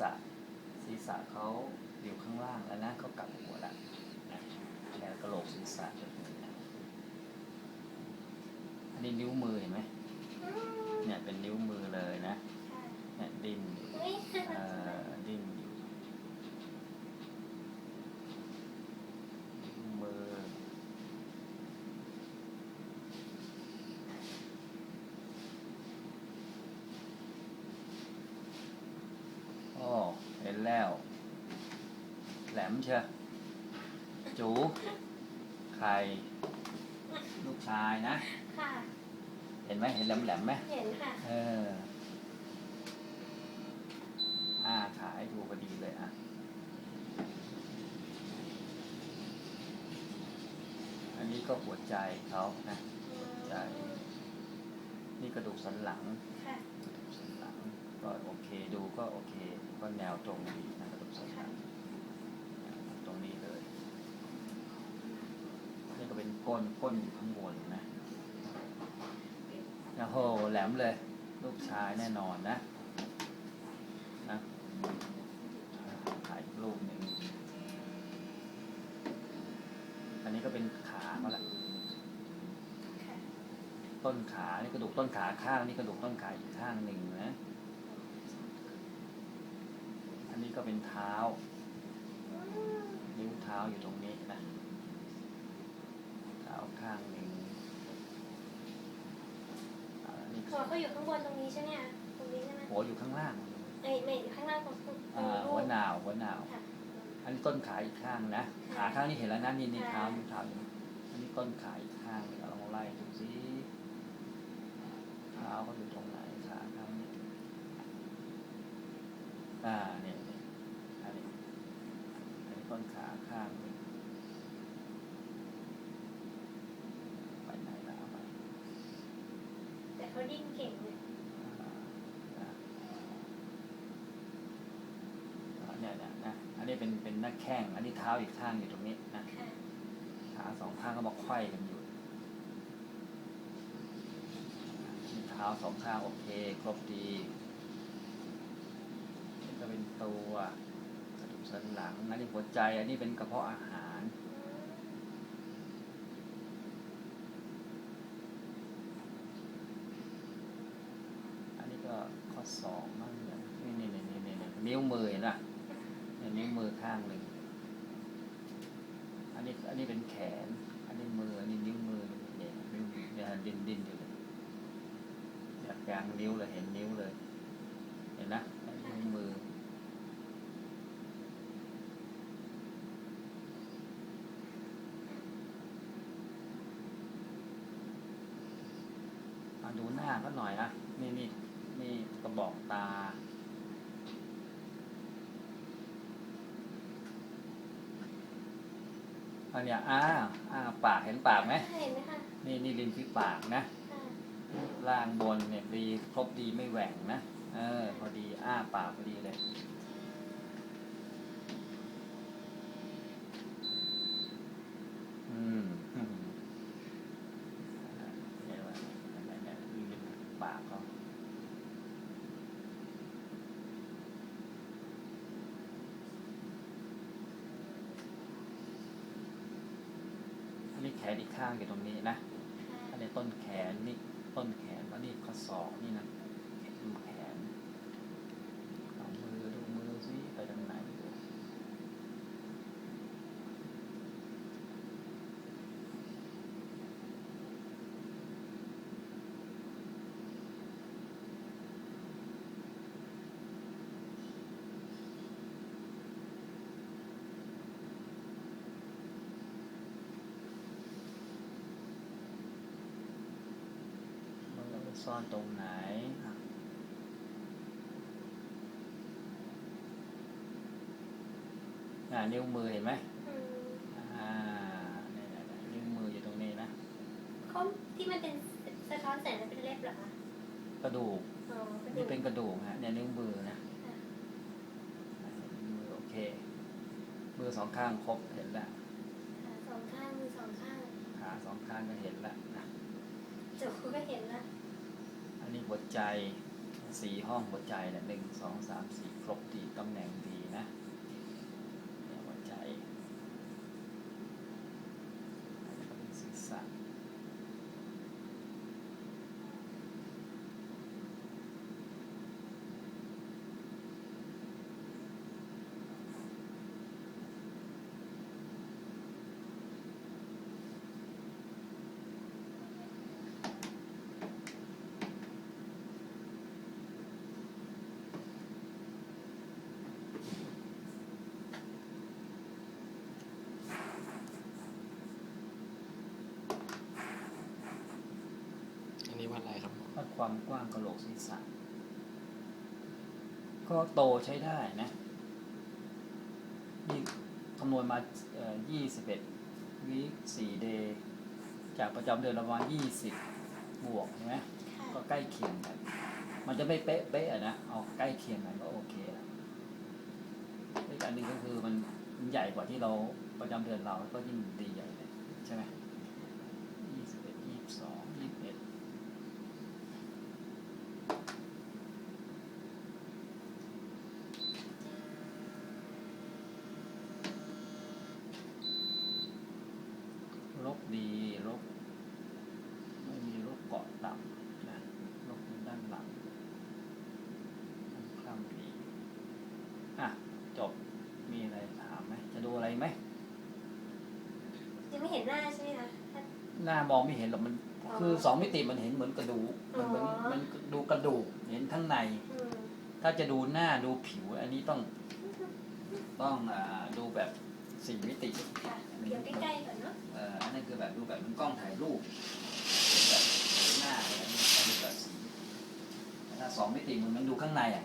ษะ ศีรษะเขาอยู่ข้างล่างแล้วนะเขากลับหัวแล้วนะแนวกระโหลกศีรษะแบบนี้นะอันนี้นิ้วมือเห็นไหมเนี่ยเป็นนิ้วมือเลยนะเนี่ยดิ้นอยู่ อุ้ย เอ่อดิ้นอยู่นิ้วมือโอ้เห็นแล้ว แหลมเชียวจูใครลูกชายนะ ค่ะ เห็นไหมเห็นแหลมแหลมๆไหมเห็นค่ะ เอออ่าขายดูพอดีเลยอะอันนี้ก็หัวใจเขานะใช่นี่กระดูกสันหลังค่ะกระดูกสันหลัง ก็โอเคดูก็โอเค ก็แนวตรงดีนะกระดูกสันหลังต รงนี้เลยนี่ก็เป็นก้นก้นอยู่ข้างบนนะโอ้โหแหลมเลย ลูกชายแน่นอนนะนะถ่ายรูปหนึ่งอันนี้ก็เป็นขาเขาแหละต้นขานี่กระดูกต้นขาข้างนี่กระดูกต้นขาอีกข้างหนึ่งนะ อันนี้ก็เป็นเท้า นิ้วเท้าอยู่ตรงนี้นะ เท้าข้างหนึ่งอ่านี่หัวเขาอยู่ข้างบนตรงนี้ใช่ไหมคะตรงนี้ใช่ไหมหัวอยู่ข้างล่างเอ้ยไม่อยู่ข้างล่างตรงตรงอ่ารูหัวปหนาวหัวหนาวค่ะอันนี้ต้นขาอีกข้างนะ ขาข้างนี้เห็นแล้วนะนี่นี่เท้านี่เท้าอยู่อันนี้ต้นขาอีกข้างเราลองไล่ดูสิเท้าเขาอยู่ตรงไหนขาข้างนี้อ่าเนี่ยเนี่ยอันนี้อันนี้ต้นขาข้างนี้ ไปไหนแล้วเอาไปแต่เขาดิ้นเก่งเนี่ยอ่าอ่าเนี่ยเนี่ยนะอันนี้เป็นเป็นหน้าแข้ง อันนี้เท้าอีกข้างอยู่ตรงนี้นะค่ะขาสองข้างก็มาไขว้กันอยู่มีเท้าสองข้างโอเค ครบดีนี่ก็เป็นตัวกระดูก สันหลังอันนี้หัวใจ อันนี้เป็นกระเพาะอาหาร อันนี้ก็ข้อสองมั่งเนี่ยนี่นี่นี่นี่นี่นิ้วมือเห็นป่ะนี่ยนิ้วมือข้างหนึ่งอันนี้อันนี้เป็นแขน อันนี้มือ อันนี้นิ้วมือเนี่ยนิ้วเนี่ยดินดินอยู่เลยเนี่ยกลางนิ้วเลยเห็นนิ้วเลย เห็นนะอันนี้นิ้วมือ มาดูหน้าก็หน่อยนะนี่นี่นี่กระบอกตา อันเนี้ยอ้าอ้าปากเห็นปากไหมเห็นไหมคะนี่นี่ริมฝีปากนะค่ะล่างบนเนี่ยดีครบดีไม่แหว่งนะ เออ พอดีอ้าปากพอดีเลย อืมอืมเนี่ยว่าเนี่ยเนี่ยริมปากเขาอั นนี้แขนอีกข้างอยู่ตรงนี้นะค่ะอันนี้ต้นแขนนี่ต้นแขนแล้วนี่ข้อศอกนี่นะดูแขนเอามือดูมือซิไปทางไหนดูมือเอาไป ซ่อนตรงไหนอะอ่า นิ้วมือเห็นไหมอืมอ่าเนี่ยเนี่ยเนี่ยนิ้วมืออยู่ตรงนี้นะเขาที่มันเป็นสะท้อนแสงแล้วเป็นเล็บเหรอคะ กระดูกอ๋อกระดูนี่กเป็นกระดูกฮะเนี่ยนิ้วมือนะค่ะนิ้วมือโอเค มือสองข้างครบเห็นแล้วขาสองข้างมือสองข้างขาสองข้างก็เห็นแล้วนะจบก็เห็นละ อันนี้หัวใจสี่ห้องหัวใจเนี่ยหนึ่งสองสามสี่ครบดีตำแหน่งดีนะหัวใจอันนี้ก็เป็นศีรษะ ครับวัดความกว้างกระโหลกศีรษะ ก็โตใช้ได้นะนี่คำนวณมายี่สิบเอ็ดวีคสี่เดย์จากประจำเดือนละประมาณยี่สิบบวกใช่ไหมค่ะก็ใกล้เคียงกัน มันจะไม่เป๊ะเป๊ะอะนะ เอาใกล้เคียงกันก็โอเคละอีกอันหนึ่งก็คือมันมันใหญ่กว่าที่เราประจำเดือนเราก็ยิ่งดีใหญ่เลยใช่ไหมยี่สิบเอ็ดยี่สิบสอง ยี่สิบเอ็ดลบดีลบไม่มีลบเกาะต่ำนะลบด้านหลังด้านข้างดีอะ จบมีอะไรถามไหมจะดูอะไรไหมยังไม่เห็นหน้าใช่ไหมคะถ้า หน้ามองไม่เห็นหรอกมันอ๋อคือสองมิติมันเห็นเหมือนกระดูกมันเหมือนอ๋อ มันดูกระดูกเห็นข้างใน อืมถ้าจะดูหน้าดูผิว อันนี้ต้อง ต้องอ่าดูแบบ สี่มิติค่ะเดี๋ยวใกล้ๆก่อนเนาะเอ่ออันนั้นคือแบบดูแบบมันกล้องถ่ายรูปแบบหน้าอะไรอันนี้ต้องดูแบบสีแต่ถ้าสองมิติมันมันดูข้างในอะ